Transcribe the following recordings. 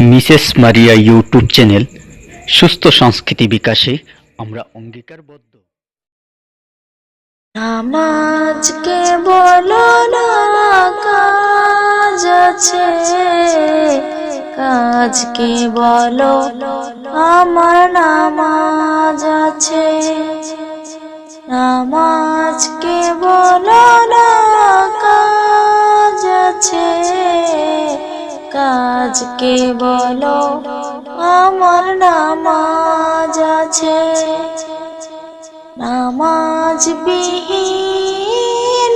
Mrs মারিয়া YouTube channel, সুস্থ সংস্কৃতি বিকাশে আমরা অঙ্গীকারবদ্ধ। নামাজকে বলো না, কাজ আছে। কাজকে বলো, আমার নামাজ আছে। নামাজকে বলো কাজকে বলো, আমার নামাজ আছে। নামাজ বিহীন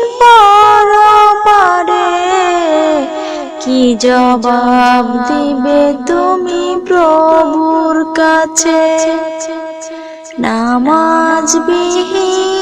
পারে কি জবাব দিবে তুমি প্রভুর কাছে? নামাজ বিহীন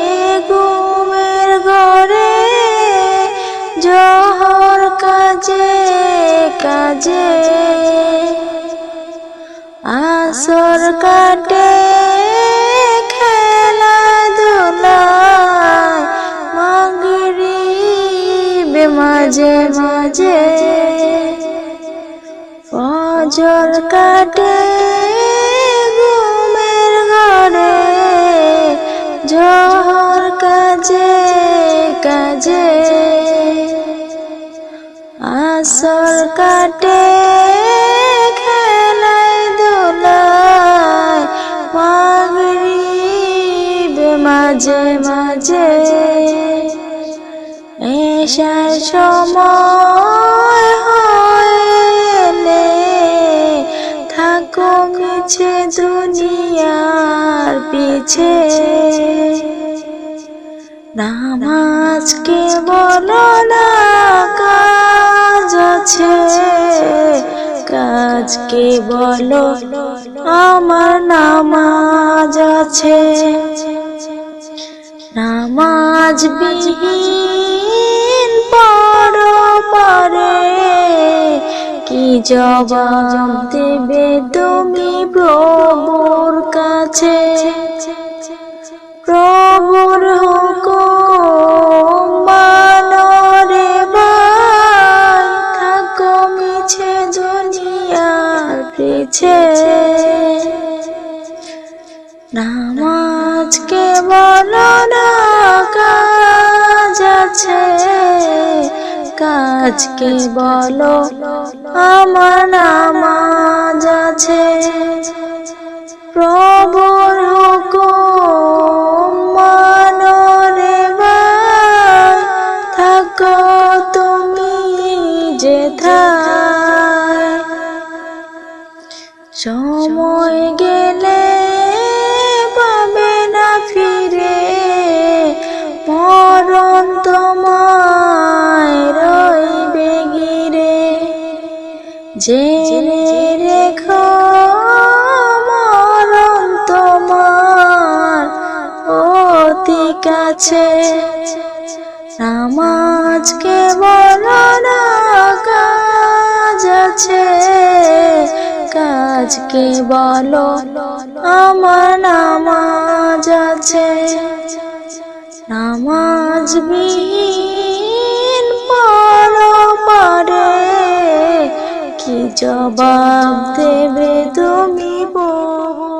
কাজে আসর কাটে খেলাধুলায় মাগরি মাঝে মাঝে ফজর কাটে। আসর কাটে, খেলায় দোলায় মাগরিবে মাঝে মাঝে এসার সময় হলে থাকো মিছে দুনিয়ার পিছে। নামাজকে বলো না আছে। কাজকে বলো, আমার নামাজ আছে। নামাজ বিহীন পড়ো পরে। কি জবাব দেবে তুমি প্রভুর কাছে? প্রভুর পিছে নামাজকে বলো না কাজ আছে? কাজকে বলো? আমার নামাজ আছে। প্রভুর হুকুম মানো রে থাকো তুমি যেথায় জেনে রেখো মরণ তোমার। অতি কাছে নামাজকে বলো না কাজ আছে। কাজকে বলো আমার নামাজ আছে। নামাজ বিহীন জবাব দেবে তুমি বহু